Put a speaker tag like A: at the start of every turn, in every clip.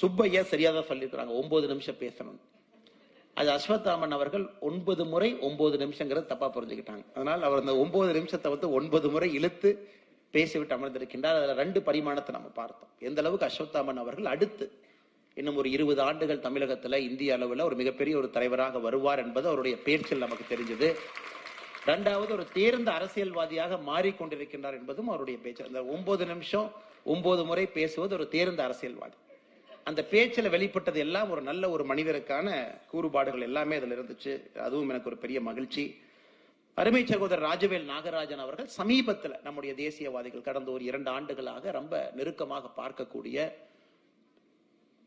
A: சுப்பையா சரியாக தான் சொல்லியிருக்கிறாங்க ஒன்பது நிமிஷம் பேசணும். அது அஸ்வத்தாமன் அவர்கள் ஒன்பது முறை ஒன்பது நிமிஷங்கிறது தப்பா புரிஞ்சுக்கிட்டாங்க. அதனால் அவர் அந்த ஒன்பது நிமிஷத்தை வந்து ஒன்பது முறை இழுத்து பேசிவிட்டு அமர்ந்திருக்கின்றார். அதில் ரெண்டு பரிமாணத்தை நம்ம பார்த்தோம். எந்த அளவுக்கு அஸ்வத்தாமன் அவர்கள் அடுத்து இன்னும் ஒரு இருபது ஆண்டுகள் தமிழகத்தில் இந்திய அளவில் ஒரு மிகப்பெரிய ஒரு தலைவராக வருவார் என்பது அவருடைய பேச்சில் நமக்கு தெரிஞ்சது. ரெண்டாவது ஒரு தேர்ந்த அரசியல்வாதியாக மாறிக்கொண்டிருக்கின்றார் என்பதும் அவருடைய பேச்சு. அந்த ஒன்பது நிமிஷம் ஒன்பது முறை பேசுவது ஒரு தேர்ந்த அரசியல்வாதி. அந்த பேச்சில் வெளிப்பட்டது எல்லாம் ஒரு நல்ல ஒரு மனிதருக்கான கூறுபாடுகள் எல்லாமே அதில் இருந்துச்சு. அதுவும் எனக்கு ஒரு பெரிய மகிழ்ச்சி. அருமை சகோதரர் ராஜவேல் நாகராஜன் அவர்கள் சமீபத்தில் நம்முடைய தேசியவாதிகள் கடந்த ஒரு இரண்டு ஆண்டுகளாக ரொம்ப நெருக்கமாக பார்க்கக்கூடிய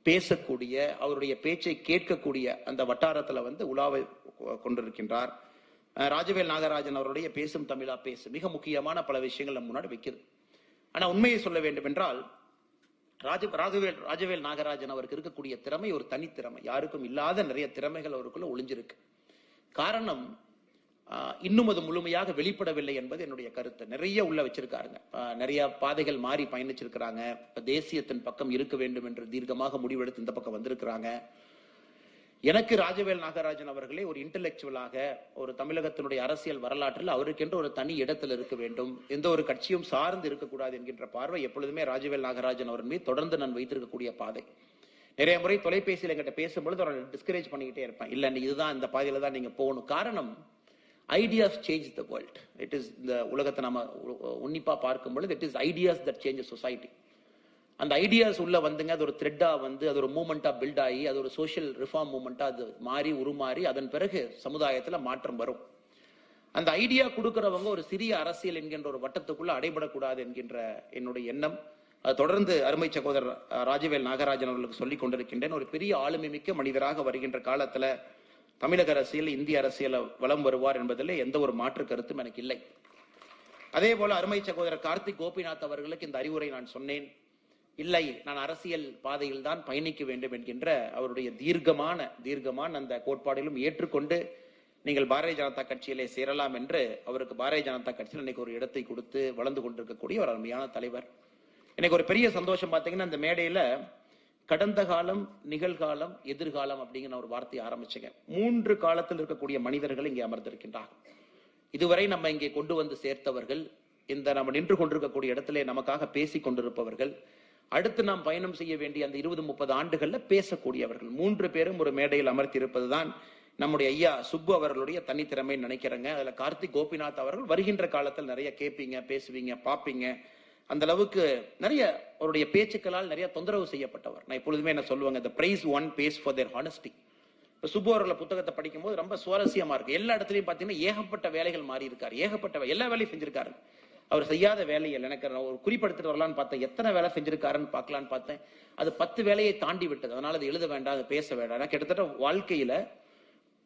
A: பேசக்கூடிய அவருடைய பேச்சை கேட்கக்கூடிய அந்த வட்டாரத்தில் வந்து உலாவை கொண்டிருக்கின்றார். ராஜவேல் நாகராஜன் அவருடைய பேசும் தமிழா பேசு மிக முக்கியமான பல விஷயங்கள் நம்ம முன்னாடி வைக்குது. ஆனால் உண்மையை சொல்ல வேண்டும் என்றால் ராஜ ராஜவேல் ராஜவேல் நாகராஜன் அவருக்கு இருக்கக்கூடிய திறமை ஒரு தனித்திறமை யாருக்கும் இல்லாத நிறைய திறமைகள் அவருக்குள்ள ஒளிஞ்சிருக்கு. காரணம் இன்னும் அது முழுமையாக வெளிப்படவில்லை என்பது என்னுடைய கருத்து. நிறைய உள்ள வச்சிருக்காருங்க. நிறைய பாதைகள் மாறி பயணிச்சிருக்கிறாங்க. இப்போ தேசியத்தின் பக்கம் இருக்க வேண்டும் என்று தீர்க்கமாக முடிவெடுத்து இந்த பக்கம் வந்திருக்கிறாங்க. எனக்கு ராஜவேல் நாகராஜன் அவர்களே ஒரு இன்டெலெக்சுவலாக ஒரு தமிழகத்தினுடைய அரசியல் வரலாற்றில் அவருக்கென்று ஒரு தனி இடத்தில் இருக்க வேண்டும். எந்த ஒரு கட்சியும் சார்ந்து இருக்கக்கூடாது என்கின்ற பார்வை எப்பொழுதுமே ராஜவேல் நாகராஜன் அவர் மீது தொடர்ந்து நான் வைத்திருக்கக்கூடிய பாதை. நிறைய முறை தொலைபேசியில் எங்கிட்ட பேசும்பொழுது அவரை டிஸ்கரேஜ் பண்ணிக்கிட்டே இருப்பேன். இல்லை நீ இதுதான் இந்த பாதையில தான் நீங்க போகணும். காரணம் ideas change the world it is இந்த உலகத்தை நம்ம உன்னிப்பாக உன்னிப்பா பார்க்கும் பொழுது it is ideas that change society அந்த ஐடியாஸ் உள்ள வந்துங்க அது ஒரு த்ரெட்டா வந்து அது ஒரு மூமெண்டா பில்ட் ஆகி அது ஒரு சோஷியல் ரிஃபார்ம் மூமெண்டா அது மாறி உருமாறி அதன் பிறகு சமுதாயத்துல மாற்றம் வரும். அந்த ஐடியா கொடுக்கறவங்க ஒரு சிறிய அரசியல் என்கின்ற ஒரு வட்டத்துக்குள்ள அடைபடக்கூடாது என்கின்ற என்னுடைய எண்ணம். அது தொடர்ந்து அருமை சகோதரர் ராஜவேல் நாகராஜன் அவர்களுக்கு சொல்லிக் கொண்டிருக்கின்றேன். ஒரு பெரிய ஆளுமை மிக்க மனிதராக வருகின்ற காலத்துல தமிழக அரசியல் இந்திய அரசியல வலம் வருவார் என்பதில் எந்த ஒரு மாற்று கருத்தும் எனக்கு இல்லை. அதே போல அருமை சகோதரர் கார்த்திக் கோபிநாத் அவர்களுக்கு இந்த அறிவுரை நான் சொன்னேன். இல்லை நான் அரசியல் பாதையில் தான் பயணிக்க வேண்டும் என்கின்ற அவருடைய தீர்க்கமான தீர்க்கமான அந்த கோட்பாடிலும் ஏற்றுக்கொண்டு நீங்கள் பாரதிய ஜனதா கட்சியிலே சேரலாம் என்று அவருக்கு பாரதிய ஜனதா கட்சியில் இன்னைக்கு ஒரு இடத்தை கொடுத்து வளர்ந்து கொண்டிருக்கக்கூடிய ஒரு அருமையான தலைவர். எனக்கு ஒரு பெரிய சந்தோஷம் பார்த்தீங்கன்னா அந்த மேடையில கடந்த காலம் நிகழ்காலம் எதிர்காலம் அப்படிங்கிற ஒரு வார்த்தையை ஆரம்பிச்சுங்க. மூன்று காலத்தில் இருக்கக்கூடிய மனிதர்கள் இங்கே அமர்ந்திருக்கின்றார்கள். இதுவரை நம்ம இங்கே கொண்டு வந்து சேர்த்தவர்கள் இந்த நம்ம நின்று கொண்டிருக்கக்கூடிய இடத்திலே நமக்காக பேசி கொண்டிருப்பவர்கள் அடுத்து நாம் பயணம் செய்ய வேண்டிய அந்த இருபது முப்பது ஆண்டுகள்ல பேசக்கூடியவர்கள். மூன்று பேரும் ஒரு மேடையில் அமர்த்தி இருப்பதுதான் நம்முடைய ஐயா சுப்பு அவர்களுடைய தனித்திறமை நினைக்கிறேங்க. அதுல கார்த்திக் கோபிநாத் அவர்கள் வருகின்ற காலத்தில் நிறைய கேட்பீங்க பேசுவீங்க பார்ப்பீங்க அந்த அளவுக்கு நிறைய அவருடைய பேச்சுக்களால் நிறைய தொந்தரவு செய்யப்பட்டவர். நான் எப்பொழுதுமே என்ன சொல்லுவாங்க the praise one pays for their honesty இப்போ சுப்பு அவர்களை புத்தகத்தை படிக்கும்போது ரொம்ப சுவாரஸ்யமா இருக்கு. எல்லா இடத்துலையும் பார்த்தீங்கன்னா ஏகப்பட்ட வேலைகள் மாறி இருக்காரு ஏகப்பட்ட வே- எல்லா வேலையும் செஞ்சிருக்காரு. அவர் செய்யாத வேலைகள் எனக்கு ஒரு குறிப்படுத்திட்டு வரலான்னு பார்த்தேன். எத்தனை வேலை செஞ்சிருக்காருன்னு பார்க்கலான்னு பார்த்தேன். அது பத்து வேலையை தாண்டி விட்டது. அதனால அது எழுத வேண்டாம் அது பேச வேண்டாம். ஏன்னா கிட்டத்தட்ட வாழ்க்கையில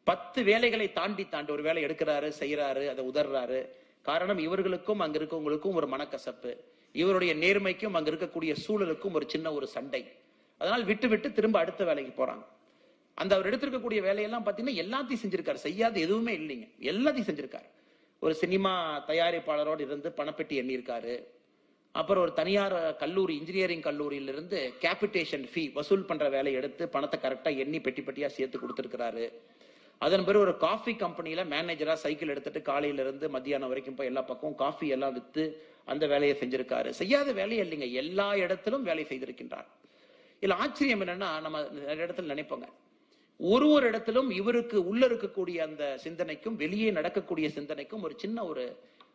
A: பத்து வேலைகளை தாண்டி தாண்டி ஒரு வேலை எடுக்கிறாரு செய்யறாரு அதை உதர்றாரு. காரணம் இவர்களுக்கும் அங்க இருக்கவங்களுக்கும் ஒரு மனக்கசப்பு. இவருடைய நேர்மைக்கும் அங்க இருக்கக்கூடிய சூழலுக்கும் ஒரு சின்ன ஒரு சண்டை. அதனால் விட்டு விட்டு திரும்ப அடுத்த வேலைக்கு போறாங்க. அந்த அவர் எடுத்திருக்கக்கூடிய வேலையெல்லாம் பாத்தீங்கன்னா எல்லாத்தையும் செஞ்சிருக்காரு. செய்யாத எதுவுமே இல்லைங்க. எல்லாத்தையும் செஞ்சிருக்காரு. ஒரு சினிமா தயாரிப்பாளரோடு இருந்து பணப்பெட்டி எண்ணியிருக்காரு. அப்புறம் ஒரு தனியார் கல்லூரி இன்ஜினியரிங் கல்லூரியிலிருந்து கேபிட்டேஷன் ஃபீ வசூல் பண்ற வேலையை எடுத்து பணத்தை கரெக்டாக எண்ணி பெட்டி பெட்டியா சேர்த்து கொடுத்துருக்கிறாரு. அதன் பிறகு ஒரு காஃபி கம்பெனியில் மேனேஜரா சைக்கிள் எடுத்துட்டு காலையில இருந்து மத்தியானம் வரைக்கும் போய் எல்லா பக்கமும் காஃபி எல்லாம் வித்து அந்த வேலையை செஞ்சிருக்காரு. செய்யாத வேலையை இல்லைங்க. எல்லா இடத்திலும் வேலை செய்திருக்கின்றார். இதில் ஆச்சரியம் என்னன்னா நம்ம நிறைய இடத்துல நினைப்போங்க. ஒரு ஒரு இடத்திலும் இவருக்கு உள்ள இருக்கக்கூடிய அந்த சிந்தனைக்கும் வெளியே நடக்கக்கூடிய சிந்தனைக்கும் ஒரு சின்ன ஒரு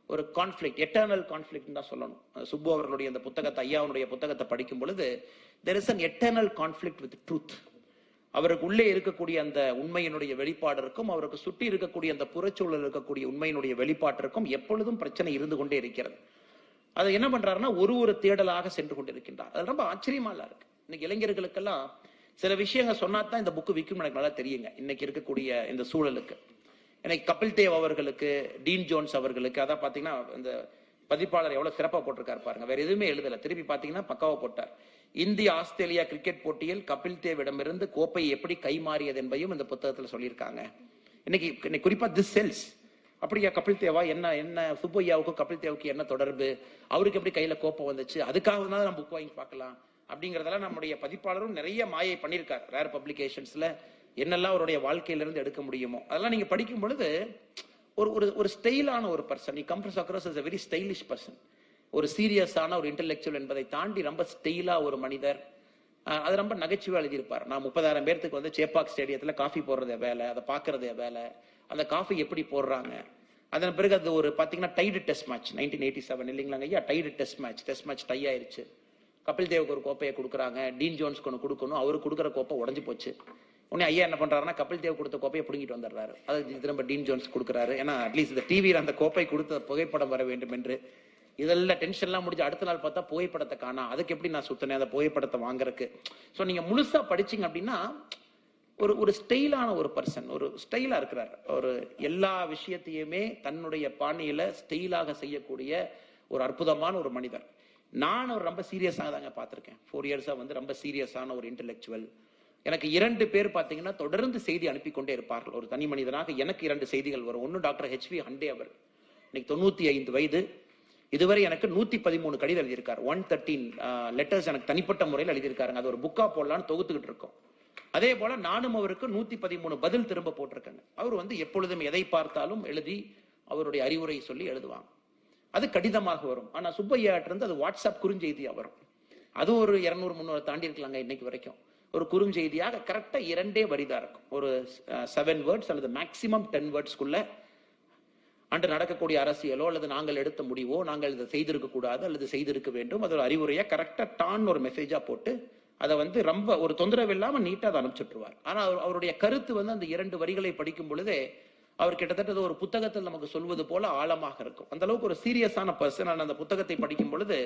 A: ஒரு கான்ஃபிளிக் எட்டர்னல் கான்ஃபிளிக் தான் சொல்லணும். சுப்பு அவர்களுடைய அந்த புத்தகத்தை ஐயாவுடைய புத்தகத்தை படிக்கும் பொழுது there is an eternal conflict with truth அவருக்கு உள்ளே இருக்கக்கூடிய அந்த உண்மையினுடைய வெளிப்பாட்டிற்கும் அவருக்கு சுற்றி இருக்கக்கூடிய அந்த புறச்சூழல் இருக்கக்கூடிய உண்மையினுடைய வெளிப்பாட்டிற்கும் எப்பொழுதும் பிரச்சனை இருந்து கொண்டே இருக்கிறது. அதை என்ன பண்றாருன்னா ஒரு ஒரு தேடலாக சென்று கொண்டிருக்கின்றார். அது ரொம்ப ஆச்சரியமா இருக்கு. இன்னைக்கு இளைஞர்களுக்கெல்லாம் சில விஷயங்கள் சொன்னா தான் இந்த புக்கு விற்கும் எனக்கு நல்லா தெரியுங்க. இன்னைக்கு இருக்கக்கூடிய இந்த சூழலுக்கு. எனக்கு கபில் தேவ் அவர்களுக்கு டீன் ஜோன்ஸ் அவர்களுக்கு அதான் பாத்தீங்கன்னா இந்த பதிப்பாளர் எவ்வளவு சிறப்பாக போட்டிருக்காரு பாருங்க. வேற எதுவுமே எழுதல. திருப்பி பாத்தீங்கன்னா பக்காவா போட்டார். இந்திய ஆஸ்திரேலியா கிரிக்கெட் போட்டியில் கபில் தேவிடமிருந்து கோப்பை எப்படி கைமாறியது என்பதையும் இந்த புத்தகத்துல சொல்லியிருக்காங்க. இன்னைக்கு இன்னைக்கு குறிப்பா திஸ் செல்ஸ் அப்படியா கபில் தேவா? என்ன என்ன சுப்பையாவுக்கும் கபில் தேவுக்கு என்ன தொடர்பு? அவருக்கு எப்படி கையில கோப்பம் வந்துச்சு? அதுக்காக தான் நம்ம புக் வாங்கி பார்க்கலாம். அப்படிங்கறதெல்லாம் நம்முடைய பதிப்பாளரும் நிறைய மாயை பண்ணியிருக்கார். ரேர் பப்ளிகேஷன்ஸ்ல என்னெல்லாம் அவருடைய வாழ்க்கையிலிருந்து எடுக்க முடியுமோ. அதெல்லாம் நீங்க படிக்கும் பொழுது ஒரு ஒரு ஒரு ஸ்டைலான ஒரு பர்சன் நீ comes across is a very stylish person ஒரு சீரியஸான ஒரு இன்டெலெக்சுவல் என்பதை தாண்டி ரொம்ப ஸ்டைலா ஒரு மனிதர். அது ரொம்ப நகைச்சுவை எழுதியிருப்பார். நான் முப்பதாயிரம் பேர்த்துக்கு வந்து சேப்பாக் ஸ்டேடியத்தில் காஃபி போடுறது வேலை அதை பாக்குறது வேலை அந்த காஃபி எப்படி போடுறாங்க. அதன் பிறகு அது ஒரு பார்த்தீங்கன்னா tied test match nineteen eighty seven இல்லைங்களாங்க ஐயா? Tied test match test match tie ஆயிருச்சு. கபில் தேவுக்கு ஒரு கோப்பையை கொடுக்குறாங்க டீன் ஜோன்ஸ்க்கு ஒன்று கொடுக்கணும் அவர் கொடுக்குற கோப்பை உடஞ்சி போச்சு. உடனே ஐயா என்ன பண்றாருன்னா கபில் தேவ் கொடுத்த கோப்பையை பிடுங்கிட்டு வந்துடுறாரு. அது திரும்ப டீன் ஜோன்ஸ் கொடுக்குறாரு. ஏன்னா அட்லீஸ்ட் இந்த டிவியில் அந்த கோப்பை கொடுத்த புகைப்படம் வர வேண்டும் என்று. இதெல்லாம் டென்ஷன்லாம் முடிஞ்சு அடுத்த நாள் பார்த்தா புகைப்படத்தை காணா. அதுக்கு எப்படி நான் சுத்தினேன் அந்த புகைப்படத்தை வாங்குறதுக்கு. ஸோ நீங்க முழுசா படிச்சீங்க அப்படின்னா ஒரு ஒரு ஸ்டைலான ஒரு பர்சன் ஒரு ஸ்டைலா இருக்கிறார். ஒரு எல்லா விஷயத்தையுமே தன்னுடைய பாணியில ஸ்டைலாக செய்யக்கூடிய ஒரு அற்புதமான ஒரு மனிதர். நான் ஒரு ரொம்ப சீரியஸாக தாங்க பார்த்துருக்கேன். ஃபோர் இயர்ஸாக வந்து ரொம்ப சீரியஸான ஒரு இன்டெலெக்சுவல் எனக்கு இரண்டு பேர் பார்த்தீங்கன்னா தொடர்ந்து செய்தி அனுப்பி கொண்டே இருப்பார்கள். ஒரு தனி மனிதனாக எனக்கு இரண்டு செய்திகள் வரும். ஒன்று டாக்டர் ஹெச்வி ஹண்டே அவர். இன்னைக்கு தொண்ணூற்றி ஐந்து வயது. இதுவரை எனக்கு நூற்றி பதிமூணு கடிதம் எழுதியிருக்காரு. ஒன் தேர்ட்டீன் லெட்டர்ஸ் எனக்கு தனிப்பட்ட முறையில் எழுதியிருக்காருங்க. அது ஒரு புக்காக போடலான்னு தொகுத்துக்கிட்டு இருக்கோம். அதே போல நானும் அவருக்கு நூற்றி பதிமூணு பதில் திரும்ப போட்டிருக்கேங்க. அவர் வந்து எப்பொழுதும் எதை பார்த்தாலும் எழுதி அவருடைய அறிவுரை சொல்லி எழுதுவாங்க. அது கடிதமாக வரும். ஆனா சுப்பையாட்டு இருந்து அது வாட்ஸ்அப் குறுஞ்செய்தியா வரும். அது ஒரு இருநூறு முந்நூறு தாண்டி இருக்கலாங்க இன்னைக்கு வரைக்கும். ஒரு குறுஞ்செய்தியாக கரெக்டா இரண்டே வரிதான் இருக்கும். ஒரு செவன் வேர்ட்ஸ் அல்லது மேக்சிமம் டென் வேர்ட்ஸ்க்குள்ள அன்று நடக்கக்கூடிய அரசியலோ அல்லது நாங்கள் எடுத்த முடிவோ நாங்கள் இதை செய்திருக்க கூடாது அல்லது செய்திருக்க வேண்டும். அதோட அறிவுரையை அறிவுரையா கரெக்டா டான் ஒரு மெசேஜா போட்டு அதை வந்து ரொம்ப ஒரு தொந்தரவு இல்லாம நீட்டா அதை அனுப்பிச்சுட்டுருவார். ஆனா அவர்- அவருடைய கருத்து வந்து அந்த இரண்டு வரிகளை படிக்கும் பொழுதே அவர் கிட்டத்தட்ட ஒரு புத்தகத்தில் நமக்கு சொல்வது போல ஆழமாக இருக்கும். அந்த அளவுக்கு ஒரு சீரியஸான பர்சன் அந்த புத்தகத்தை படிக்கும் பொழுது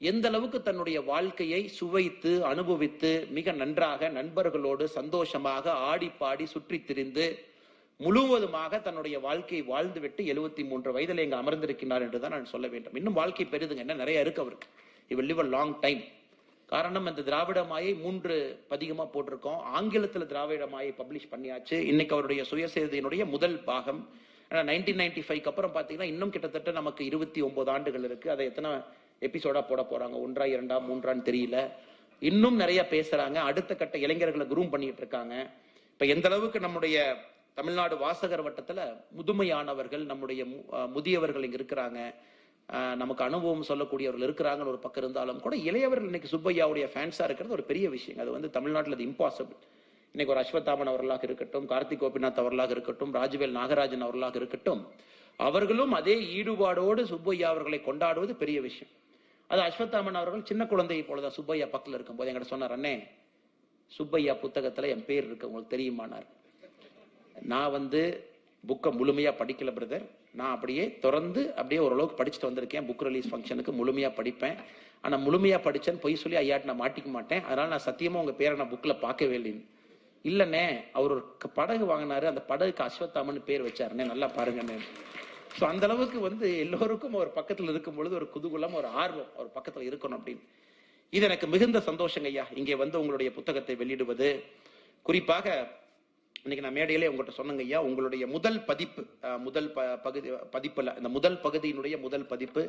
A: எந்த அளவுக்கு தன்னுடைய வாழ்க்கையை சுவைத்து அனுபவித்து மிக நன்றாக நண்பர்களோடு சந்தோஷமாக ஆடி பாடி சுற்றி திரிந்து முழுவதுமாக தன்னுடைய வாழ்க்கையை வாழ்ந்துவிட்டு எழுபத்தி மூன்று வயதில் இங்க அமர்ந்திருக்கிறார் என்றுதான் நான் சொல்ல வேண்டும். இன்னும் வாழ்க்கை பெரிதுங்க என்ன நிறைய இருக்கு அவருக்கு. இவர் லிவ் அ லாங் டைம் காரணம் இந்த திராவிட மாயை மூன்று பதிகமாக போட்டிருக்கோம். ஆங்கிலத்தில் திராவிட மாயை பப்ளிஷ் பண்ணியாச்சு. இன்னைக்கு அவருடைய சுயசேதையினுடைய முதல் பாகம். ஆனால் நைன்டீன் நைன்டி ஃபைவ் அப்புறம் பார்த்தீங்கன்னா இன்னும் கிட்டத்தட்ட நமக்கு இருபத்தி ஒன்பது ஆண்டுகள் இருக்குது அதை எத்தனை எபிசோடாக போட போகிறாங்க ஒன்றா இரண்டா மூன்றான்னு தெரியல. இன்னும் நிறைய பேசுகிறாங்க அடுத்த கட்ட இளைஞர்களை குரூம் பண்ணிட்டு இருக்காங்க. இப்போ எந்த அளவுக்கு நம்முடைய தமிழ்நாடு வாசகர் வட்டத்தில் முதுமையானவர்கள் நம்முடைய மு- முதியவர்கள் இங்கே இருக்கிறாங்க. நமக்கு அனுபவம் சொல்லக்கூடியவர்கள் இருக்கிறாங்கன்னு ஒரு பக்கம் இருந்தாலும் கூட இளையவர்கள் இன்னைக்கு சுப்பையாவுடைய ஃபேன்ஸாக இருக்கிறது ஒரு பெரிய விஷயம் அது வந்து தமிழ்நாட்டில் அது இம்பாசிபிள் இன்னைக்கு ஒரு அஸ்வத்தாமன் அவர்களாக இருக்கட்டும் கார்த்திக் கோபிநாத் அவர்களாக இருக்கட்டும் ராஜவேல் நாகராஜன் அவர்களாக இருக்கட்டும் அவர்களும் அதே ஈடுபாடோடு சுப்பையா அவர்களை கொண்டாடுவது பெரிய விஷயம். அது அஸ்வத்தாமன் அவர்கள் சின்ன குழந்தையை போலதான் சுப்பையா பக்கத்துல இருக்கும்போது என்கிட்ட சொன்னார் அண்ணே சுப்பையா புத்தகத்தில் என் பேர் இருக்கு உங்களுக்கு தெரியுமானார் நான் வந்து புக்கை முழுமையாக படிக்கல பிரதர் நான் அப்படியே திறந்து அப்படியே ஓரளவுக்கு படிச்சுட்டு வந்திருக்கேன். புக் ரிலீஸ் ஃபங்க்ஷனுக்கு முழுமையாக படிப்பேன். ஆனால் முழுமையாக படிச்சேன்னு பொய் சொல்லி ஐயாட்டு நான் மாட்டிக்க மாட்டேன். அதனால் நான் சத்தியமாக உங்கள் பேரை நான் புக்கில் பார்க்கவே இல்லைன்னு இல்லைண்ணே அவர் ஒரு படகு வாங்கினாரு. அந்த படகுக்கு அஸ்வத்தாமன்னு பேர் வச்சாருண்ணே. நல்லா பாருங்கண்ணே. ஸோ அந்த அளவுக்கு வந்து எல்லோருக்கும் ஒரு பக்கத்தில் இருக்கும் பொழுது ஒரு குதூகுலம் ஒரு ஆர்வம் ஒரு பக்கத்தில் இருக்கணும் அப்படின்னு. இது எனக்கு மிகுந்த சந்தோஷங்க ஐயா. இங்கே வந்து உங்களுடைய புத்தகத்தை வெளியிடுவது. குறிப்பாக இன்னைக்கு நான் மேடையிலே உங்கள்கிட்ட சொன்னங்க ஐயா உங்களுடைய முதல் பதிப்பு முதல் ப- பகுதி பதிப்பில் இந்த முதல் பகுதியினுடைய முதல் பதிப்பு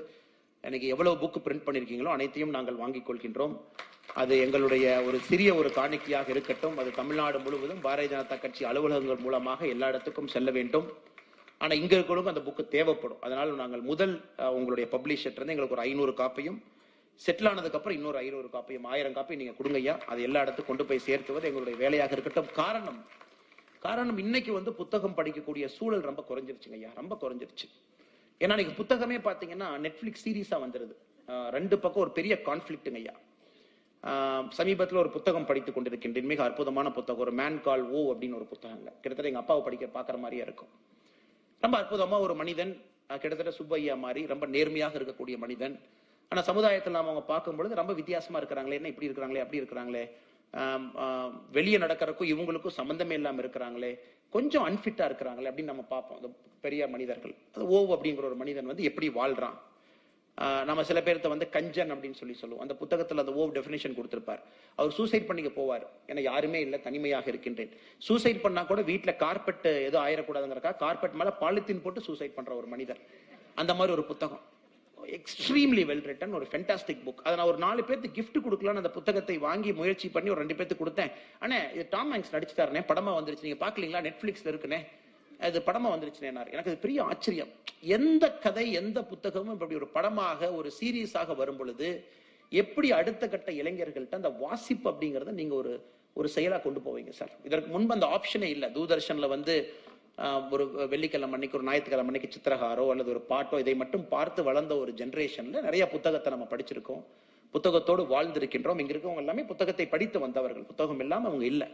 A: எனக்கு எவ்வளவு புக் பிரிண்ட் பண்ணியிருக்கீங்களோ அனைத்தையும் நாங்கள் வாங்கிக் கொள்கின்றோம். அது எங்களுடைய ஒரு சிறிய ஒரு காணிக்கையாக இருக்கட்டும் அது தமிழ்நாடு முழுவதும் பாரதிய ஜனதா கட்சி அலுவலகங்கள் மூலமாக எல்லா இடத்துக்கும் செல்ல வேண்டும். ஆனால் இங்கே இருக்கிறவங்க அந்த புக்கு தேவைப்படும். அதனால் நாங்கள் முதல் உங்களுடைய பப்ளிஷர் எங்களுக்கு ஒரு ஐநூறு காப்பியும் செட்டில் ஆனதுக்கப்புறம் இன்னொரு ஐநூறு காப்பியும் ஆயிரம் காப்பி நீங்கள் கொடுங்கய்யா அது அதை எல்லா இடத்துக்கும் கொண்டு போய் சேர்த்துவது எங்களுடைய வேலையாக இருக்கட்டும். காரணம் காரணம் இன்னைக்கு வந்து புத்தகம் படிக்கக்கூடிய சூழல் ரொம்ப குறைஞ்சிருச்சுங்க ஐயா ரொம்ப குறைஞ்சிருச்சு. ஏன்னா நீங்க புத்தகமே பாத்தீங்கன்னா நெட்ஃபிளிக்ஸ் சீரீஸா வந்துருது. ரெண்டு பக்கம் ஒரு பெரிய கான்ஃபிளிக்ட்டுங்க ஐயா. ஆஹ் ஒரு புத்தகம் படித்துக் கொண்டிருக்கின்றேன். மிக அற்புதமான புத்தகம் ஒரு மேன் கால் ஓ அப்படின்னு ஒரு புத்தகங்க. கிட்டத்தட்ட எங்க அப்பாவை படிக்க பாக்குற மாதிரியே இருக்கும். ரொம்ப அற்புதமா ஒரு மனிதன் கிட்டத்தட்ட சுப்பையா மாதிரி ரொம்ப நேர்மையாக இருக்கக்கூடிய மனிதன். ஆனா சமுதாயத்தில் நாம அவங்க பார்க்கும் பொழுது ரொம்ப வித்தியாசமா இருக்கிறாங்களே என்ன இப்படி இருக்கிறாங்களே அப்படி இருக்கிறாங்களே வெளியே நடக்கிறக்கும் இவங்களுக்கும் சம்மந்தமே இல்லாமல் இருக்கிறாங்களே கொஞ்சம் அன்ஃபிட்டா இருக்கிறாங்களே அப்படின்னு நம்ம பார்ப்போம். அந்த பெரிய மனிதர்கள். அது ஓ அப்படிங்கிற ஒரு மனிதன் வந்து எப்படி வாழ்றான்? நம்ம சில பேர்த்த வந்து கஞ்சன் அப்படின்னு சொல்லி சொல்லுவோம். அந்த புத்தகத்துல அந்த ஓ டெஃபினேஷன் கொடுத்திருப்பார். அவர் சூசைட் பண்ணிக்க போவார். ஏன்னா யாருமே இல்லை தனிமையாக இருக்கின்றேன். சூசைட் பண்ணா கூட வீட்டில் கார்பெட் எதுவும் ஆயிடக்கூடாதுங்கிறக்கா கார்பெட் மேல பாலித்தீன் போட்டு சூசைட் பண்ற ஒரு மனிதர். அந்த மாதிரி ஒரு புத்தகம். எக்ஸ்ட்ரீம்லி வெல் ரிட்டன் ஒரு ஃபென்டாஸ்டிக் புக் அதை நான் ஒரு நாலு பேர்த்து கிஃப்ட் கொடுக்கலான்னு அந்த புத்தகத்தை வாங்கி முயற்சி பண்ணி ஒரு ரெண்டு பேர்த்துக்கு கொடுத்தேன். அண்ணே இது டாம் ஹேங்ஸ் நடிச்சுட்டாருனே படமா வந்துருச்சு. நீங்கள் பார்க்கலீங்களா? நெட்ஃப்ளிக்ஸில் இருக்குனே. அது படமா வந்துருச்சுனே எனக்கு அது பெரிய ஆச்சரியம். எந்த கதை எந்த புத்தகமும் இப்படி ஒரு படமாக ஒரு சீரியஸாக வரும் பொழுது எப்படி அடுத்த கட்ட இளைஞர்கள்ட்ட அந்த வாசிப்பு அப்படிங்கிறத நீங்கள் ஒரு ஒரு செயலாக கொண்டு போவீங்க சார். இதற்கு முன்பு அந்த ஆப்ஷனே இல்லை. தூர்தர்ஷன்ல வந்து ஒரு வெள்ளிக்கிழமை அன்னைக்கு ஒரு ஞாயிற்றுக்கிழமை அன்னைக்கு சித்திரகாரோ அல்லது ஒரு பாட்டோ இதை மட்டும் பார்த்து வளர்ந்த ஒரு ஜென்ரேஷன்ல நிறைய புத்தகத்தை நம்ம படிச்சிருக்கோம். புத்தகத்தோடு வாழ்ந்திருக்கின்றோம். இங்க இருக்கவங்க எல்லாமே புத்தகத்தை படித்து வந்தவர்கள். புத்தகம் இல்லாம அவங்க இல்லை.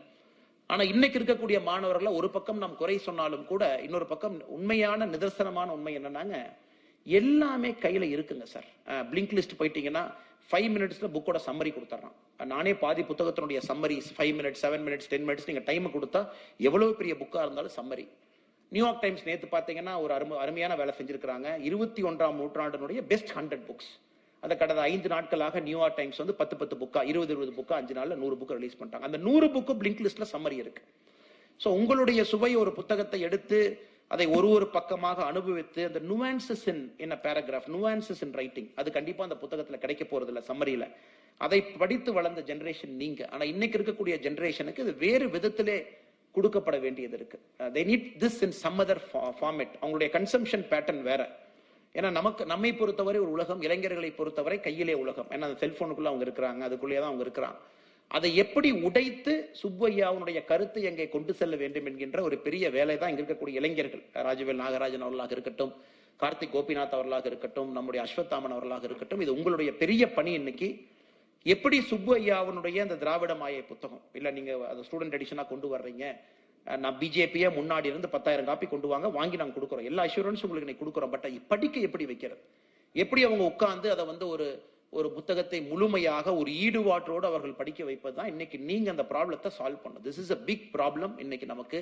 A: ஆனா இன்னைக்கு இருக்கக்கூடிய மாணவர்கள ஒரு பக்கம் நாம் குறை சொன்னாலும் கூட இன்னொரு பக்கம் உண்மையான நிதர்சனமான உண்மை என்னன்னாங்க எல்லாமே கையில இருக்குங்க சார். பிளிங்க் லிஸ்ட் போயிட்டீங்கன்னா ஃபைவ் மினிட்ஸ்ல புக்கோட சம்மரி கொடுத்துட்றான் நானே பாதி புத்தகத்தினுடைய summary five minutes seven minutes ten minutes நீங்க டைம் கொடுத்தா எவ்வளவு பெரிய புக்கா இருந்தாலும் சம்மரி நியூயார்க் டைம்ஸ் நேற்று பார்த்தீங்கன்னா ஒரு அரும அருமையான வேலை செஞ்சிருக்காங்க இருபத்தி ஒன்றாம் நூற்றாண்டினுடைய பெஸ்ட் ஹண்ட்ரட் புக்ஸ் அதை கடந்த ஐந்து நாட்களாக நியூயார்க் டைம்ஸ் வந்து பத்து பத்து புக்கா இருபது இருபது புக்கா அஞ்சு நாளில் நூறு புக்கு ரிலீஸ் பண்ணிட்டாங்க. அந்த நூறு புக்கு பிளிங்க் லிஸ்ட்ல சம்மரி இருக்கு. ஸோ உங்களுடைய சுவை ஒரு புத்தகத்தை எடுத்து அதை ஒரு ஒரு பக்கமாக அனுபவித்து அந்த நுவான்சஸ் இன் என்ன பேராகிராஃப் நுவான்சஸ் இன் ரைட்டிங் அது கண்டிப்பா அந்த புத்தகத்துல கிடைக்க போறது இல்லை சம்மரியில அதை படித்து வளர்ந்த ஜென்ரேஷன் நீங்க. ஆனா இன்னைக்கு இருக்கக்கூடிய ஜென்ரேஷனுக்கு இது வேறு விதத்திலே கொடுக்கப்பட வேண்டியது இருக்கு. They need this in some other format அவங்களுடைய கன்சம்ஷன் பேட்டர்ன் வேற. ஏன்னா நமக்கு நம்மை பொறுத்தவரை ஒரு உலகம் இளைஞர்களை பொறுத்தவரை கையிலே உலகம். ஏன்னா அந்த செல்போனுக்குள்ள அவங்க இருக்கிறாங்க அதுக்குள்ளேயே தான் அவங்க இருக்கிறாங்க. அதை எப்படி உடைத்து சுப்பையாவுடைய கருத்து எங்கே கொண்டு செல்ல வேண்டும் என்கின்ற ஒரு பெரிய வேலை தான் இங்க இருக்கக்கூடிய இளைஞர்கள். ராஜவேல் நாகராஜன் அவர்களாக இருக்கட்டும் கார்த்திக் கோபிநாத் அவர்களாக இருக்கட்டும் நம்முடைய அஸ்வத்தாமன் அவர்களாக இருக்கட்டும் இது உங்களுடைய பெரிய பணி இன்னைக்கு. எப்படி சுப்பு ஐயாவனுடைய அந்த திராவிட மாய புத்தகம்? இல்ல நீங்க அது ஸ்டூடெண்ட் எடிஷனா கொண்டு வர்றீங்க. நான் பிஜேபியே முன்னாடி இருந்து பத்தாயிரம் காப்பி கொண்டு வாங்க வாங்கி நாங்க கொடுக்குறோம். எல்லா அஷூரன்ஸ் உங்களுக்கு இன்னைக்கு கொடுக்குறோம். பட் படிக்க எப்படி வைக்கிறது? எப்படி அவங்க உட்கார்ந்து அதை வந்து ஒரு ஒரு புத்தகத்தை முழுமையாக ஒரு ஈடுபாட்டோடு அவர்கள் படிக்க வைப்பது தான் இன்னைக்கு நீங்க அந்த ப்ராப்ளத்தை சால்வ் பண்ணும் this is a big problem இன்னைக்கு நமக்கு.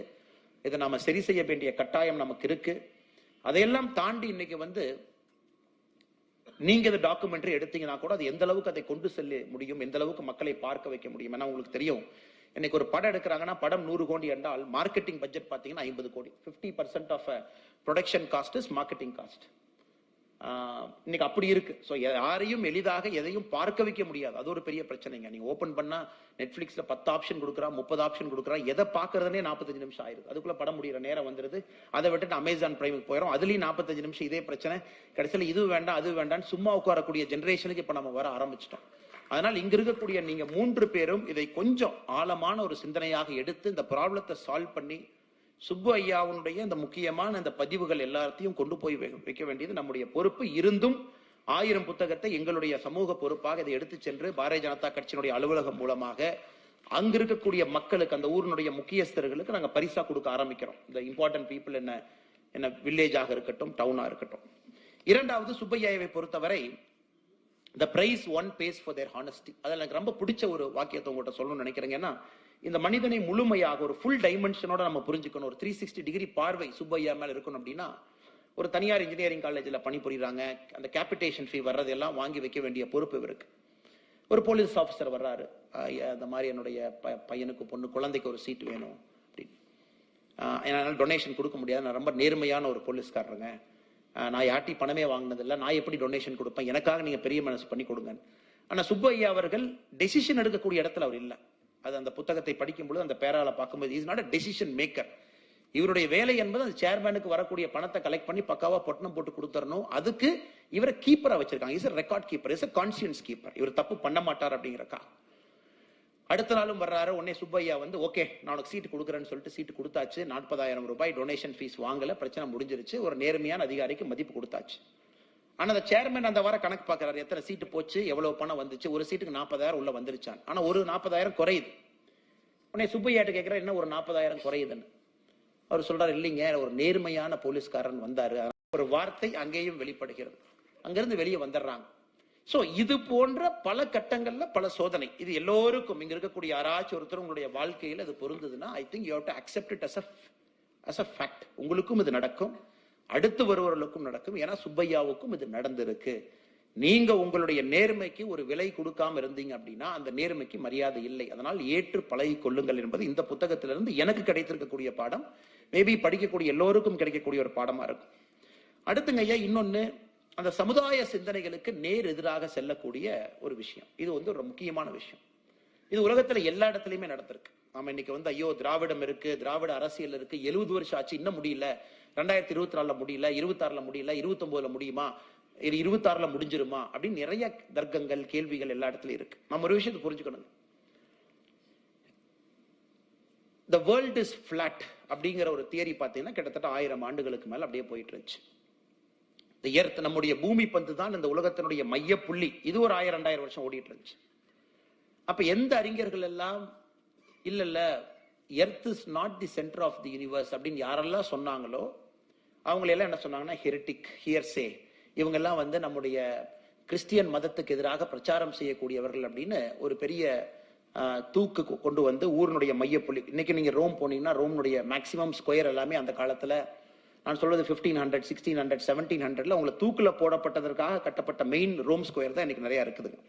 A: இதை நாம சரி செய்ய வேண்டிய கட்டாயம் நமக்கு இருக்கு. அதையெல்லாம் தாண்டி இன்னைக்கு வந்து நீங்க இந்த டாக்குமெண்ட்ரி எடுத்தீங்கன்னா கூட அது எந்த அளவுக்கு அதை கொண்டு செல்ல முடியும் எந்த அளவுக்கு மக்களை பார்க்க வைக்க முடியும் ஏன்னா உங்களுக்கு தெரியும். இன்னைக்கு ஒரு படம் எடுக்கிறாங்கன்னா படம் நூறு கோடி என்றால் மார்க்கெட்டிங் பட்ஜெட் பாத்தீங்கன்னா ஐம்பது crore. 50% percent of production cost is marketing cost இன்னைக்கு அப்படி இருக்கு. ஸோ யாரையும் எளிதாக எதையும் பார்க்க வைக்க முடியாது. அது ஒரு பெரிய பிரச்சனைங்க. நீங்க ஓபன் பண்ணா நெட்ஃபிளிக்ஸ்ல பத்து ஆப்ஷன் கொடுக்குறா முப்பது ஆப்ஷன் கொடுக்குறா எதை பார்க்கறதுனே நாற்பத்தஞ்சு நிமிஷம் ஆயிருது அதுக்குள்ள படம் முடியிற நேரம் வந்துருது. அதை விட்டுட்டு அமேசான் பிரைமுக்கு போயிடும் அதுலயும் நாற்பத்தஞ்சு நிமிஷம் இதே பிரச்சனை. கடைசியில் இது வேண்டாம் அது வேண்டாம்னு சும்மா உட்காரக்கூடிய ஜென்ரேஷனுக்கு இப்ப நம்ம வர ஆரம்பிச்சிட்டோம். அதனால் இங்க இருக்கக்கூடிய நீங்க மூன்று பேரும் இதை கொஞ்சம் ஆழமான ஒரு சிந்தனையாக எடுத்து இந்த ப்ராப்ளத்தை சால்வ் பண்ணி சுப்பு ஐயாவுடைய இந்த முக்கியமான இந்த பதிவுகள் எல்லாத்தையும் கொண்டு போய் வை- வைக்க வேண்டியது நம்முடைய பொறுப்பு. இருந்தும் ஆயிரம் புத்தகத்தை எங்களுடைய சமூக பொறுப்பாக இதை எடுத்து சென்று பாரதிய ஜனதா கட்சியினுடைய அலுவலகம் மூலமாக அங்க இருக்கக்கூடிய மக்களுக்கு அந்த ஊரினுடைய முக்கியஸ்தர்களுக்கு நாங்க பரிசா கொடுக்க ஆரம்பிக்கிறோம். இந்த இம்பார்ட்டன்ட் பீப்புள் என்ன என்ன வில்லேஜாக இருக்கட்டும் டவுனா இருக்கட்டும். இரண்டாவது சுப்பையாவை பொறுத்தவரை the price one pays for their honesty அதில் எனக்கு ரொம்ப பிடிச்ச ஒரு வாக்கியத்தை உங்கள்கிட்ட சொல்லணும்னு நினைக்கிறேங்க. ஏன்னா இந்த மனிதனை முழுமையாக ஒரு ஃபுல் டைமென்ஷனோட நம்ம புரிஞ்சுக்கணும். ஒரு த்ரீ சிக்ஸ்டி டிகிரி பார்வை சுப்பையா மேல இருக்கணும் அப்படின்னா ஒரு தனியார் இன்ஜினியரிங் காலேஜில் பணிபுரியுறாங்க அந்த கேபிட்டேஷன் ஃபீ வர்றதெல்லாம் வாங்கி வைக்க வேண்டிய பொறுப்பு இவருக்கு. ஒரு போலீஸ் ஆஃபீஸர் வர்றாரு. அந்த மாதிரி என்னுடைய ப- பையனுக்கு பொண்ணு குழந்தைக்கு ஒரு சீட் வேணும். அப்படின்னு. என்னால் டொனேஷன் கொடுக்க முடியாது. நான் ரொம்ப நேர்மையான ஒரு போலீஸ்காரருங்க நான் யார்ட்டி பணமே வாங்கினதில்லை. நான் எப்படி டொனேஷன் கொடுப்பேன்? எனக்காக நீங்கள் பெரிய மனசு பண்ணி கொடுங்க ஆனால் சுப்பையா அவர்கள் டெசிஷன் எடுக்கக்கூடிய இடத்துல அவர் இல்லை. அது அந்த புத்தகத்தை படிக்கும் பொழுது அந்த பேரால பார்க்கும்போது is not a decision maker இவருடைய வேலை என்பது அந்த சேர்மேனுக்கு வரக்கூடிய பணத்தை கலெக்ட் பண்ணி பக்காவா பொட்டணம் போட்டு கொடுத்துடணும் அதுக்கு இவரை கீப்பரா வச்சிருக்காங்க. Is record keeper is conscience keeper இவர் தப்பு பண்ண மாட்டார் அப்படிங்கிறக்கா அடுத்த நாளும் வர்றாரு. உடனே சுப்பையா வந்து ஓகே நான் உனக்கு சீட்டு கொடுக்குறேன்னு சொல்லிட்டு சீட்டு கொடுத்தாச்சு. நாற்பதாயிரம் ரூபாய் டொனேஷன் ஃபீஸ் வாங்கல. பிரச்சனை முடிஞ்சிருச்சு. ஒரு நேர்மையான அதிகாரிக்கு மதிப்பு கொடுத்தாச்சு. ஆனா அந்த சேர்மேன் அந்த வாரம் கணக்கு பாக்குறாரு எத்தனை சீட்டு போச்சு எவ்வளவு பணம் வந்துச்சு? ஒரு சீட்டுக்கு நாற்பதாயிரம் உள்ள வந்துருச்சான். ஆனா ஒரு நாற்பதாயிரம் குறையுது. உடனே சுப்பையாட்டு கேட்கிறார் என்ன ஒரு நாற்பதாயிரம் குறையுதுன்னு. அவர் சொல்றாரு இல்லைங்க ஒரு நேர்மையான போலீஸ்காரன் வந்தாரு. ஒரு வார்த்தை அங்கேயும் வெளிப்படுகிறது. அங்கிருந்து வெளியே வந்துடுறாங்க. சோ இது போன்ற பல கட்டங்கள்ல பல சோதனை. இது எல்லோருக்கும் இங்க இருக்கக்கூடிய யாராச்சும் ஒருத்தர் உங்களுடைய வாழ்க்கையில் அது பொருந்ததுன்னா I think you have to accept it as as a fact உங்களுக்கும் இது நடக்கும். அடுத்து வருவர்களுக்கும் நடக்கும். ஏன்னா சுப்பையாவுக்கும் இது நடந்திருக்கு. நீங்க உங்களுடைய நேர்மைக்கு ஒரு விலை கொடுக்காம இருந்தீங்க அப்படின்னா அந்த நேர்மைக்கு மரியாதை இல்லை. அதனால் ஏற்று பழகி கொள்ளுங்கள் என்பது இந்த புத்தகத்திலிருந்து எனக்கு கிடைத்திருக்கக்கூடிய பாடம். மேபி படிக்கக்கூடிய எல்லோருக்கும் கிடைக்கக்கூடிய ஒரு பாடமா இருக்கும். அடுத்துங்க ஐயா இன்னொன்னு அந்த சமுதாய சிந்தனைகளுக்கு நேர் எதிராக செல்லக்கூடிய ஒரு விஷயம். இது வந்து ஒரு முக்கியமான விஷயம். இது உலகத்துல எல்லா இடத்துலயுமே நடந்திருக்கு. நாம இன்னைக்கு வந்து ஐயோ திராவிடம் இருக்கு திராவிட அரசியல் இருக்கு எழுபது வருஷம் ஆச்சு இன்னும் முடியல. ரெண்டாயிரத்தி இருபத்தி நாலுல முடியல இருபத்தாறுல முடியல இருபத்தி முடியுமா? இது இருபத்தாறுல முடிஞ்சிருமா? அப்படின்னு நிறைய தர்க்கங்கள் கேள்விகள் எல்லா இடத்துலயும் இருக்கு. நம்ம ஒரு விஷயத்தை புரிஞ்சுக்கணும். த வேர்ல்ட் இஸ் ஃபிளாட் அப்படிங்கிற ஒரு தியரி பார்த்தீங்கன்னா கிட்டத்தட்ட ஆயிரம் ஆண்டுகளுக்கு மேல அப்படியே போயிட்டு இருந்துச்சு இந்த எர்த் நம்முடைய பூமி பந்து தான் இந்த உலகத்தினுடைய மைய புள்ளி இது ஒரு ஆயிரம் ரெண்டாயிரம் வருஷம் ஓடிட்டு இருந்துச்சு அப்ப எந்த அறிஞர்கள் எல்லாம் இல்ல இல்ல earth is not the centre of the universe அப்படின்னு யாரெல்லாம் சொன்னாங்களோ அவங்க எல்லாம் என்ன சொன்னாங்கன்னா ஹெரிட்டிக் ஹியர்சே இவங்க எல்லாம் வந்து நம்முடைய கிறிஸ்டியன் மதத்துக்கு எதிராக பிரச்சாரம் செய்யக்கூடியவர்கள் அப்படின்னு ஒரு பெரிய தூக்கு கொண்டு வந்து ஊரினுடைய மையப்புள்ளி. இன்னைக்கு நீங்க ரோம் போனீங்கன்னா ரோம்னுடைய மேக்சிமம் ஸ்கொயர் எல்லாமே அந்த காலத்துல நான் சொல்றது fifteen hundred sixteen hundred seventeen ஹண்ட்ரட்ல உங்களை தூக்குல போடப்பட்டதற்காக கட்டப்பட்ட மெயின் ரோம் ஸ்கொயர் தான் இன்னைக்கு நிறைய இருக்குதுங்க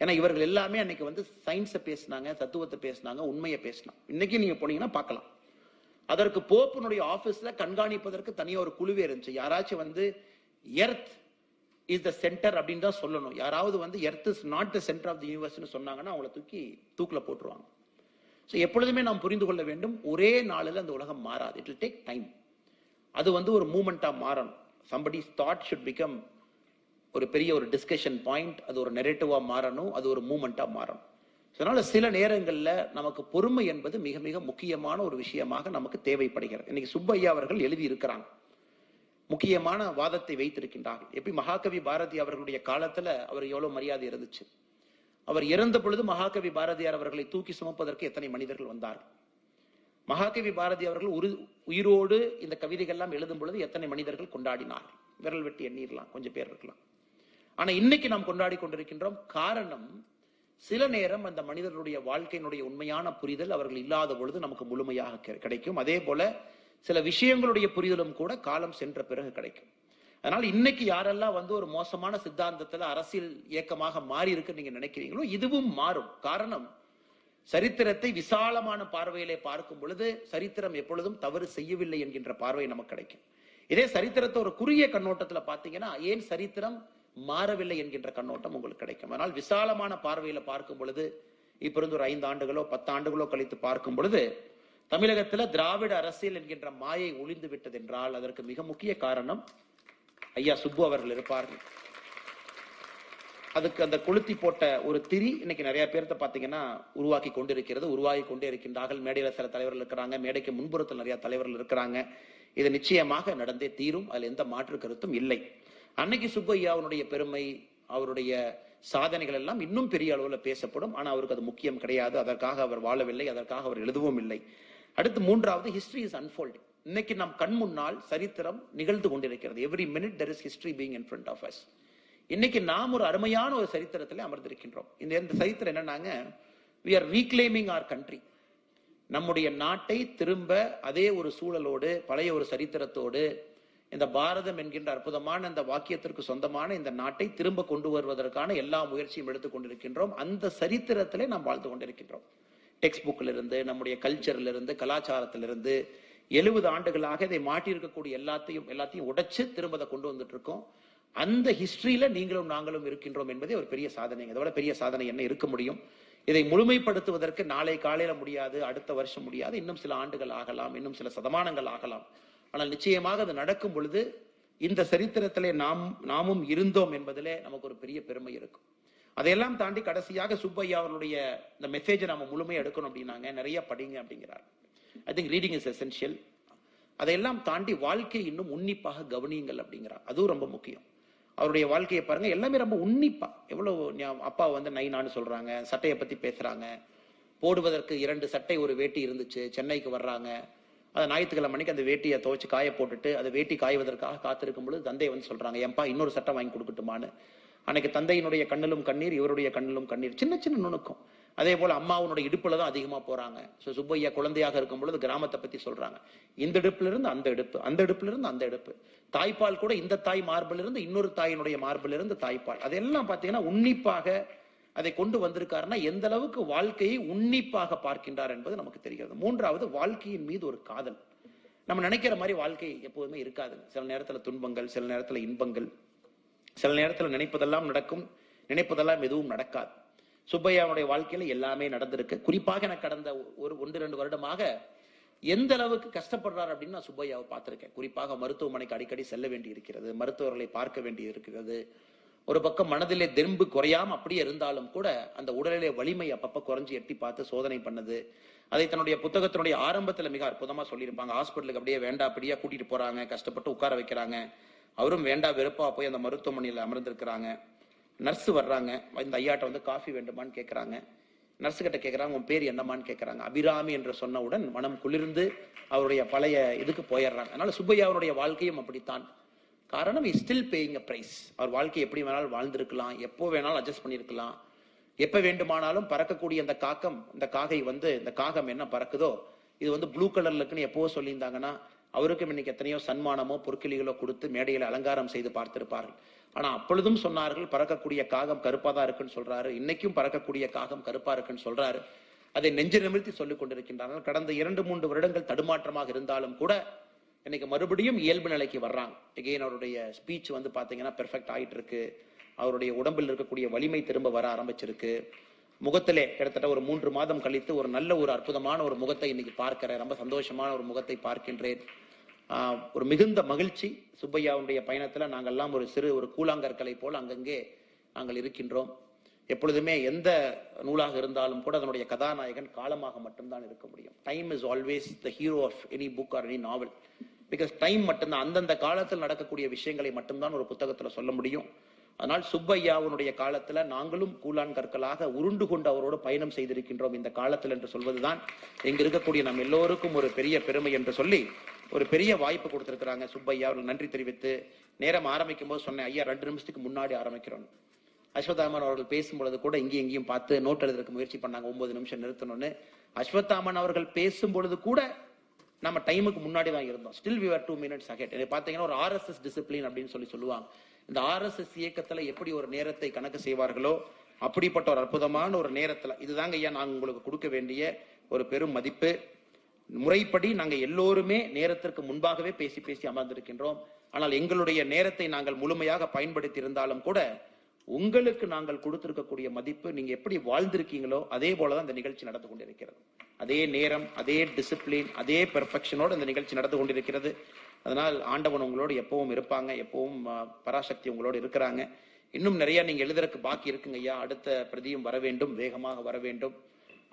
A: ஏன்னா இவர்கள் எல்லாமே அன்னைக்கு வந்து சயின்ஸை பேசினாங்க தத்துவத்தை பேசினாங்க உண்மையை பேசினாங்க இன்னைக்கு நீங்க போனீங்கன்னா பார்க்கலாம். அதற்கு போப்பினுடைய ஆபீஸ்ல கண்காணிப்பதற்கு தனியா ஒரு குழுவே இருந்துச்சு. யாராச்சும் வந்து எர்த் இஸ் த சென்டர் அப்படின்னு தான் சொல்லணும். யாராவது வந்து earth is not the centre of the யூனிவர்ஸ்னு சொன்னாங்கன்னா அவங்கள தூக்கி தூக்கில் போட்டுருவாங்க. ஸோ எப்பொழுதுமே நாம் புரிந்து கொள்ள வேண்டும் ஒரே நாளில் அந்த உலகம் மாறாது. இட் வில் டேக் டைம் அது வந்து ஒரு மூமெண்ட்டாக மாறணும். Somebody's தாட் ஷுட் பிகம் ஒரு பெரிய ஒரு டிஸ்கஷன் பாயிண்ட் அது ஒரு நெரேட்டிவாக மாறணும் அது ஒரு மூமெண்ட்டாக மாறணும். அதனால சில நேரங்களில் நமக்கு பொறுமை என்பது மிக மிக முக்கியமான ஒரு விஷயமாக நமக்கு தேவைப்படுகிறது. இன்னைக்கு சுப்பையா அவர்கள் எழுதி இருக்கிறாங்க முக்கியமான வாதத்தை வைத்திருக்கின்றார்கள். எப்படி மகாகவி பாரதி அவர்களுடைய காலத்துல அவர் எவ்வளவு மரியாதை இருந்துச்சு. அவர் இறந்த பொழுது மகாகவி பாரதியார் அவர்களை தூக்கி சுமப்பதற்கு எத்தனை மனிதர்கள் வந்தார்கள். மகாகவி பாரதி அவர்கள் உரு உயிரோடு இந்த கவிதைகள் எல்லாம் எழுதும் பொழுது எத்தனை மனிதர்கள் கொண்டாடினார் விரல் வெட்டி எண்ணிரலாம் கொஞ்சம் பேர் இருக்கலாம். ஆனா இன்னைக்கு நாம் கொண்டாடி கொண்டிருக்கின்றோம். காரணம் சில நேரம் அந்த மனிதர்களுடைய வாழ்க்கையினுடைய உண்மையான புரிதல் அவர்கள் இல்லாத பொழுது நமக்கு முழுமையாக கிடைக்கும். அதே போல சில விஷயங்களுடைய புரிதலும் கூட காலம் சென்ற பிறகு கிடைக்கும். அதனால இன்னைக்கு யாரெல்லாம் வந்து ஒரு மோசமான சித்தாந்தத்துல அரசியல் இயக்கமாக மாறி இருக்கு நீங்க நினைக்கிறீங்களோ இதுவும் மாறும். காரணம் சரித்திரத்தை விசாலமான பார்வையிலே பார்க்கும் பொழுது சரித்திரம் எப்பொழுதும் தவறு செய்யவில்லை என்கின்ற பார்வை நமக்கு கிடைக்கும். இதே சரித்திரத்தை ஒரு குறுகிய கண்ணோட்டத்துல பாத்தீங்கன்னா ஏன் சரித்திரம் மாறவில்லை என்கின்ற கண்ணோட்டம் உங்களுக்கு கிடைக்கும். அதனால் விசாலமான பார்வையில பார்க்கும் பொழுது இப்ப இருந்து ஒரு ஐந்து ஆண்டுகளோ பத்து ஆண்டுகளோ கழித்து பார்க்கும் பொழுது தமிழகத்துல திராவிட அரசியல் என்கின்ற மாயை ஒளிந்து விட்டது என்றால் அதற்கு மிக முக்கிய காரணம் ஐயா சுப்பு அவர்கள் இருப்பார்கள் அதுக்கு அந்த கொளுத்தி போட்ட ஒரு திரி இன்னைக்கு நிறைய பேர்த்த பாத்தீங்கன்னா உருவாக்கி கொண்டிருக்கிறது உருவாகி கொண்டே இருக்கின்றார்கள். மேடையில சில தலைவர்கள் இருக்கிறாங்க. மேடைக்கு முன்புறத்தில் நிறைய தலைவர்கள் இருக்கிறாங்க. இது நிச்சயமாக நடந்தே தீரும். அதுல எந்த மாற்று கருத்தும் இல்லை. அன்னைக்கு சுப்பையாவுடைய பெருமை அவருடைய சாதனைகள் எல்லாம் இன்னும் பெரிய அளவில் பேசப்படும். ஆனால் அவருக்கு அது முக்கியம் கிடையாது. அதற்காக அவர் வாழவில்லை. அதற்காக அவர் எழுதவும் இல்லை. அடுத்து மூன்றாவது ஹிஸ்டரி இஸ் அன்ஃபோல்ட் இன்னைக்கு நம் கண் முன்னால் சரித்திரம் நிகழ்ந்து கொண்டிருக்கிறது. Every minute there is history being in front of us இன்னைக்கு நாம் ஒரு அருமையான ஒரு சரித்திரத்தில் அமர்ந்திருக்கின்றோம். இந்த இந்த சரித்திரம் என்னன்னாங்க? We are reclaiming our country நம்முடைய நாட்டை திரும்ப அதே ஒரு சூழலோடு பழைய ஒரு சரித்திரத்தோடு இந்த பாரதம் என்கின்ற அற்புதமான இந்த வாக்கியத்திற்கு சொந்தமான இந்த நாட்டை திரும்ப கொண்டு வருவதற்கான எல்லா முயற்சியும் எடுத்துக் கொண்டிருக்கின்றோம். அந்த சரித்திரத்திலே நாம் வாழ்ந்து கொண்டிருக்கின்றோம். டெக்ஸ்ட் புக்கில் இருந்து நம்முடைய கல்ச்சர்ல இருந்து கலாச்சாரத்திலிருந்து எழுபது ஆண்டுகளாக இதை மாட்டியிருக்கக்கூடிய எல்லாத்தையும் எல்லாத்தையும் உடைச்சு திரும்ப அதை கொண்டு வந்துட்டு இருக்கோம் அந்த ஹிஸ்டரியில நீங்களும் நாங்களும் இருக்கின்றோம் என்பதே ஒரு பெரிய சாதனை. இதோட பெரிய சாதனை என்ன இருக்க முடியும்? இதை முழுமைப்படுத்துவதற்கு நாளை காலையில முடியாது அடுத்த வருஷம் முடியாது இன்னும் சில ஆண்டுகள் ஆகலாம் இன்னும் சில சதமானங்கள் ஆகலாம். ஆனால் நிச்சயமாக அது நடக்கும் பொழுது இந்த சரித்திரத்திலே நாம் நாமும் இருந்தோம் என்பதிலே நமக்கு ஒரு பெரிய பெருமை இருக்கும். அதையெல்லாம் தாண்டி கடைசியாக சுப்பையா அவர்களுடைய இந்த மெசேஜை நம்ம முழுமையாக எடுக்கணும் அப்படின்னாங்க. நிறைய படிங்க அப்படிங்கிறார். I think reading is essential அதையெல்லாம் தாண்டி வாழ்க்கையை இன்னும் உன்னிப்பாக கவனியுங்கள் அப்படிங்கிறார். அதுவும் ரொம்ப முக்கியம். அவருடைய வாழ்க்கையை பாருங்க எல்லாமே ரொம்ப உன்னிப்பா. எவ்வளவு அப்பா வந்து நைனான்னு சொல்றாங்க சட்டையை பத்தி பேசுறாங்க. போடுவதற்கு இரண்டு சட்டை ஒரு வேட்டி இருந்துச்சு சென்னைக்கு வர்றாங்க. அது ஞாயிற்றுக்கிழமை மணிக்கு அந்த வேட்டியை துவைச்சு காய போட்டுட்டு அந்த வேட்டி காய்வதற்காக காத்திருக்கும் பொழுது தந்தை வந்து சொல்றாங்க ஏன்பா இன்னொரு சட்டம் வாங்கி கொடுக்கட்டுமான்னு? அன்னைக்கு தந்தையினுடைய கண்ணிலும் கண்ணீர் இவருடைய கண்ணிலும் கண்ணீர். சின்ன சின்ன நுணுக்கம். அதே போல அம்மாவுடைய இடுப்புல தான் அதிகமா போறாங்க. ஸோ சுப்பையா குழந்தையாக இருக்கும் பொழுது கிராமத்தை பத்தி சொல்றாங்க. இந்த இடுப்புல இருந்து அந்த இடுப்பு அந்த இடுப்புல இருந்து அந்த இடுப்பு. தாய்ப்பால் கூட இந்த தாய் மார்பிலிருந்து இன்னொரு தாயினுடைய மார்பிலிருந்து தாய்ப்பால். அதெல்லாம் பாத்தீங்கன்னா உன்னிப்பாக அதை கொண்டு வந்திருக்காருன்னா எந்த அளவுக்கு வாழ்க்கையை உன்னிப்பாக பார்க்கின்றார் என்பது நமக்கு தெரிகிறது. மூன்றாவது வாழ்க்கையின் மீது ஒரு காதல். நம்ம நினைக்கிற மாதிரி வாழ்க்கை எப்போதுமே இருக்காது. சில நேரத்துல துன்பங்கள் சில நேரத்துல இன்பங்கள். சில நேரத்தில் நினைப்பதெல்லாம் நடக்கும். நினைப்பதெல்லாம் எதுவும் நடக்காது. சுப்பையாவுடைய வாழ்க்கையில எல்லாமே நடந்திருக்கு. குறிப்பாக எனக்கு கடந்த ஒரு ஒன்று ரெண்டு வருடமாக எந்த அளவுக்கு கஷ்டப்படுறார் அப்படின்னு நான் சுப்பையாவை பார்த்திருக்கேன். குறிப்பாக மருத்துவமனைக்கு அடிக்கடி செல்ல வேண்டி இருக்கிறது மருத்துவர்களை பார்க்க வேண்டி இருக்கிறது ஒரு பக்கம் மனதிலே தெம்பு குறையாம அப்படியே இருந்தாலும் கூட அந்த உடலிலே வலிமை அப்பப்ப குறைஞ்சு எட்டி பார்த்து சோதனை பண்ணது. அதை தன்னுடைய புத்தகத்தினுடைய ஆரம்பத்துல மிக அற்புதமா சொல்லியிருப்பாங்க. ஹாஸ்பிட்டலுக்கு அப்படியே வேண்டா அப்படியே கூட்டிட்டு போறாங்க. கஷ்டப்பட்டு உட்கார வைக்கிறாங்க. அவரும் வேண்டா வெறுப்பா போய் அந்த மருத்துவமனையில் அமர்ந்திருக்கிறாங்க. நர்ஸ் வர்றாங்க. இந்த ஐயாட்ட வந்து காஃபி வேண்டுமான்னு கேட்குறாங்க நர்ஸு கிட்ட கேட்கறாங்க உன் பேர் என்னமான்னு கேட்கறாங்க அபிராமி என்று சொன்னவுடன் மனம் குளிர்ந்து அவருடைய பழைய இதுக்கு போயிடுறாங்க. அதனால சுப்பையா அவருடைய வாழ்க்கையும் அப்படித்தான். காரணம் is still paying a price அவர் வாழ்க்கை எப்படி வேணாலும் வாழ்ந்திருக்கலாம் எப்போ வேணாலும் அட்ஜஸ்ட் பண்ணியிருக்கலாம். எப்போ வேண்டுமானாலும் பறக்கக்கூடிய அந்த காக்கம் இந்த காகை வந்து இந்த காகம் என்ன பறக்குதோ இது வந்து ப்ளூ கலர்ல இருக்குன்னு எப்போ சொல்லியிருந்தாங்கன்னா அவருக்கும் இன்னைக்கு எத்தனையோ சன்மானமோ பொற்கிளிகளோ கொடுத்து மேடையில் அலங்காரம் செய்து பார்த்திருப்பார்கள். ஆனால் அப்பொழுதும் சொன்னார்கள் பறக்கக்கூடிய காகம் கருப்பாக தான் இருக்குன்னு சொல்றாரு. இன்னைக்கும் பறக்கக்கூடிய காகம் கருப்பா இருக்குன்னு சொல்றாரு. அதை நெஞ்சு நிமிர்த்தி சொல்லிக் கொண்டிருக்கின்றார்கள் கடந்த இரண்டு மூன்று வருடங்கள் தடுமாற்றமாக இருந்தாலும் கூட இன்னைக்கு மறுபடியும் இயல்பு நிலைக்கு வர்றாங்க. எகெயின் அவருடைய ஸ்பீச் வந்து பார்த்தீங்கன்னா பெர்ஃபெக்ட் ஆகிட்டு இருக்கு அவருடைய உடம்பில் இருக்கக்கூடிய வலிமை திரும்ப வர ஆரம்பிச்சிருக்கு. முகத்திலே கிட்டத்தட்ட ஒரு மூன்று மாதம் கழித்து ஒரு நல்ல ஒரு அற்புதமான ஒரு முகத்தை இன்னைக்கு பார்க்கிறேன் ரொம்ப சந்தோஷமான ஒரு முகத்தை பார்க்கின்றேன். ஒரு மிகுந்த மகிழ்ச்சி சுப்பையாவுடைய பயணத்துல நாங்கள்லாம் ஒரு சிறு ஒரு கூழாங்கற்களை போல் அங்கங்கே நாங்கள் இருக்கின்றோம். எப்பொழுதுமே எந்த நூலாக இருந்தாலும் கூட அதனுடைய கதாநாயகன் காலமாக மட்டும்தான் இருக்க முடியும். Time is always the hero of any book or any novel because time மட்டும்தான் அந்தந்த காலத்தில் நடக்கக்கூடிய விஷயங்களை மட்டும்தான் ஒரு புத்தகத்தில் சொல்ல முடியும். அதனால் சுப்பையாவுடைய காலத்தில் நாங்களும் கூழான் கற்களாக உருண்டு கொண்டு அவரோடு பயணம் செய்திருக்கின்றோம் இந்த காலத்தில் என்று சொல்வதுதான். இங்கு இருக்கக்கூடிய நம் எல்லோருக்கும் ஒரு பெரிய பெருமை என்று சொல்லி ஒரு பெரிய வாய்ப்பு கொடுத்திருக்கிறாங்க சுப்பையா அவர்கள். நன்றி தெரிவித்து நேரம் ஆரம்பிக்கும் போது சொன்னேன் ஐயா ரெண்டு நிமிஷத்துக்கு முன்னாடி ஆரம்பிக்கிறோம். அஸ்வத்தாமன் அவர்கள் பேசும்பொழுது கூட இங்கேயும் இங்கேயும் பார்த்து நோட் எழுதுறதுக்கு முயற்சி பண்ணாங்க ஒன்பது நிமிஷம் நிறுத்தணும்னு. அஸ்வத்தாமன் அவர்கள் பேசும் பொழுது கூட நம்ம டைமுக்கு முன்னாடி தான் இருந்தோம். Still we are two minutes ahead இதை பார்த்தீங்கன்னா ஒரு ஆர்எஸ்எஸ் டிசிப்ளின் அப்படின்னு சொல்லி சொல்லுவாங்க. இந்த ஆர்எஸ்எஸ் இயக்கத்துல எப்படி ஒரு நேரத்தை கணக்கு செய்வார்களோ அப்படிப்பட்ட ஒரு அற்புதமான ஒரு நேரத்துல இதுதாங்க ஐயா நாங்கள் உங்களுக்கு கொடுக்க வேண்டிய ஒரு பெரும் மதிப்பு. முறைப்படி நாங்கள் எல்லோருமே நேரத்திற்கு முன்பாகவே பேசி பேசி அமர்ந்திருக்கின்றோம். ஆனால் எங்களுடைய நேரத்தை நாங்கள் முழுமையாக பயன்படுத்தி இருந்தாலும் கூட உங்களுக்கு நாங்கள் கொடுத்திருக்கக்கூடிய மதிப்பு நீங்க எப்படி வாழ்ந்திருக்கீங்களோ அதே போலதான் இந்த நிகழ்ச்சி நடந்து கொண்டிருக்கிறது. அதே நேரம் அதே டிசிப்ளின் அதே பெர்ஃபெக்ஷனோடு இந்த நிகழ்ச்சி நடந்து கொண்டிருக்கிறது. அதனால் ஆண்டவன் உங்களோடு எப்பவும் இருப்பாங்க எப்பவும் பராசக்தி உங்களோடு இருக்கிறாங்க. இன்னும் நிறைய நீங்க எழுதுறதுக்கு பாக்கி இருக்குங்க ஐயா. அடுத்த பிரதியும் வர வேண்டும் வேகமாக வர வேண்டும்.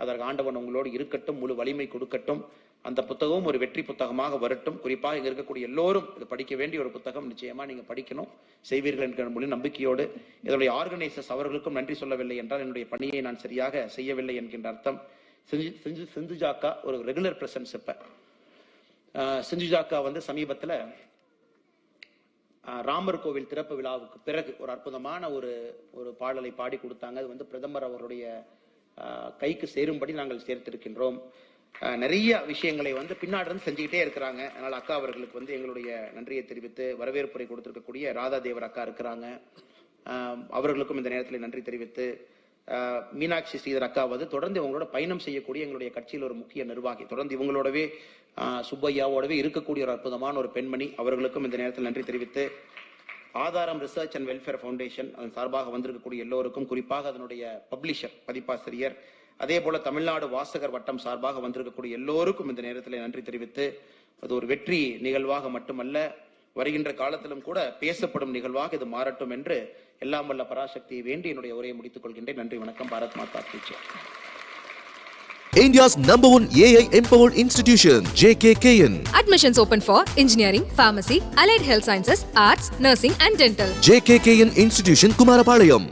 A: அதற்கு ஆண்டவன் உங்களோடு இருக்கட்டும் முழு வலிமை கொடுக்கட்டும். அந்த புத்தகமும் ஒரு வெற்றி புத்தகமாக வரட்டும். குறிப்பாக இங்கே இருக்கக்கூடிய எல்லோரும் இது படிக்க வேண்டிய ஒரு புத்தகம். நிச்சயமா நீங்க படிக்கணும். செய்வீர்கள் என்கிற மொழி நம்பிக்கையோடு. இதனுடைய ஆர்கனைசர்ஸ் அவர்களுக்கும் நன்றி சொல்லவில்லை என்றால் என்னுடைய பணியை நான் சரியாக செய்யவில்லை என்கின்ற அர்த்தம். செஞ்சு செஞ்சு ஜாக்கா ஒரு ரெகுலர் பிரசன்ஸ் இப்ப. ஆஹ் செஞ்சுஜாக்கா வந்து சமீபத்தில் ஆஹ் ராமர் கோவில் திறப்பு விழாவுக்கு பிறகு ஒரு அற்புதமான ஒரு ஒரு பாடலை பாடி கொடுத்தாங்க. அது வந்து பிரதமர் அவருடைய ஆஹ் கைக்கு சேரும்படி நாங்கள் சேர்த்திருக்கின்றோம். நிறைய விஷயங்களை வந்து பின்னாடி செஞ்சுக்கிட்டே இருக்கிறாங்க. அதனால அக்கா அவர்களுக்கு வந்து எங்களுடைய நன்றியை தெரிவித்து வரவேற்புரை கொடுத்துருக்கக்கூடிய ராதா தேவர் அக்கா இருக்கிறாங்க. அவர்களுக்கும் இந்த நேரத்தில் நன்றி தெரிவித்து மீனாட்சி ஸ்ரீதர் அக்காவது தொடர்ந்து இவங்களோட பயணம் செய்யக்கூடிய எங்களுடைய கட்சியில் ஒரு முக்கிய நிர்வாகி. தொடர்ந்து இவங்களோடவே சுப்பையாவோடவே இருக்கக்கூடிய ஒரு அற்புதமான ஒரு பெண்மணி. அவர்களுக்கும் இந்த நேரத்தில் நன்றி தெரிவித்து ஆதாரம் ரிசர்ச் அண்ட் வெல்ஃபேர் ஃபவுண்டேஷன் அதன் சார்பாக வந்திருக்கக்கூடிய எல்லோருக்கும் குறிப்பாக அதனுடைய பப்ளிஷர் பதிப்பாசிரியர் அதே போல தமிழ்நாடு வாசகர் வட்டம் சார்பாக வந்திருக்கக்கூடிய எல்லோருக்கும் இந்த நேரத்தில் நன்றி தெரிவித்து அது ஒரு வெற்றி நிகழ்வாக மட்டுமல்ல வருகின்ற காலத்திலும் கூட பேசப்படும் நிகழ்வாக இது மாறட்டும் என்று எல்லாம் வல்ல பராசக்தியை வேண்டி என்னுடைய உரையை முடித்துக் கொள்கின்றேன் நன்றி வணக்கம் Bharat Mata teacher
B: India's number one AI empowered institution, JKKN.
C: Admissions open for engineering, pharmacy, allied health sciences, arts, nursing, and dental.
B: JKKN Institution, Kumarapalayam.